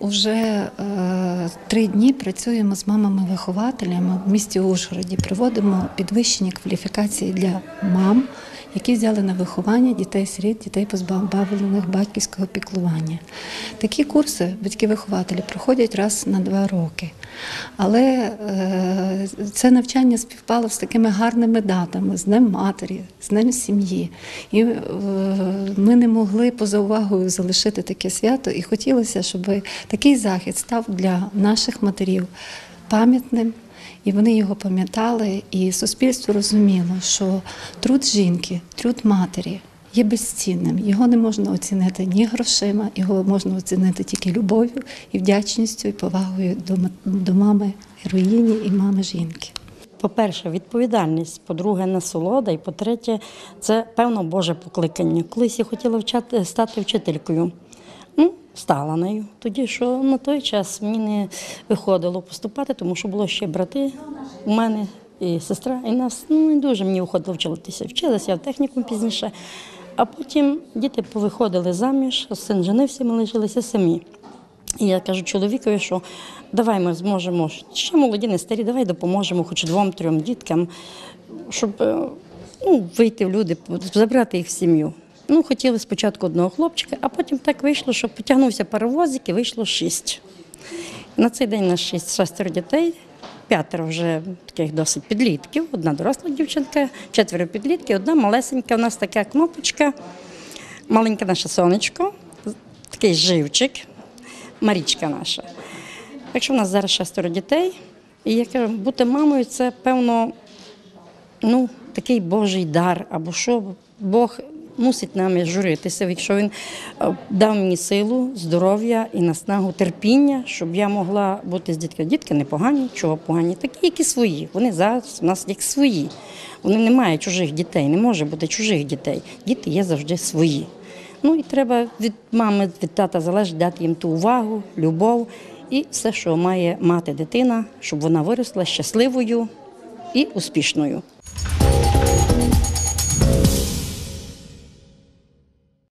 вже е, три дні працюємо з мамами-вихователями в місті Ужгороді. Проводимо підвищення кваліфікації для мам, які взяли на виховання дітей-сиріт, дітей позбавлених батьківського піклування. Такі курси батьки-вихователі проходять раз на два роки. Але е, це навчання співпало з такими гарними датами, з Днем Матері, з Днем сім'ї. І е, ми не могли поза увагою залишити таке свято, і хотілося, щоб такий захід став для наших матерів пам'ятним. І вони його пам'ятали, і суспільство розуміло, що труд жінки, труд матері є безцінним. Його не можна оцінити ні грошима, його можна оцінити тільки любов'ю і вдячністю, і повагою до, до мами героїні і мами жінки. По-перше, відповідальність, по-друге, насолода, і по-третє, це певно Боже покликання. Колись я хотіла вчати, стати вчителькою. Стала нею. Тоді що на той час мені не виходило поступати, тому що було ще брати у мене і сестра, і нас ну, не дуже мені виходило вчитися. Вчилася я в технікум пізніше. А потім діти повиходили заміж, син женився, ми лишилися самі. І я кажу чоловікові, що давай ми зможемо, ще молоді, не старі, давай допоможемо хоч двом-трьом діткам, щоб е, ну, вийти в люди, забрати їх в сім'ю. Ну, хотіли спочатку одного хлопчика, а потім так вийшло, що потягнувся паровозик і вийшло шість. На цей день у нас шість шестеро дітей, п'ятеро вже таких досить підлітків, одна доросла дівчинка, четверо підлітків, одна малесенька. У нас така кнопочка, маленьке наше сонечко, такий живчик, Марічка наша. Так що в нас зараз шестеро дітей. І я кажу, бути мамою це певно ну, такий Божий дар, або що Бог мусить нами журитися, якщо він е, дав мені силу, здоров'я і наснагу терпіння, щоб я могла бути з дітками. Дітки не погані, чого погані, такі, як і свої. Вони зараз у нас як свої. Вони не мають чужих дітей, не може бути чужих дітей. Діти є завжди свої. Ну і треба від мами, від тата залежить дати їм ту увагу, любов і все, що має мати дитина, щоб вона виросла щасливою і успішною.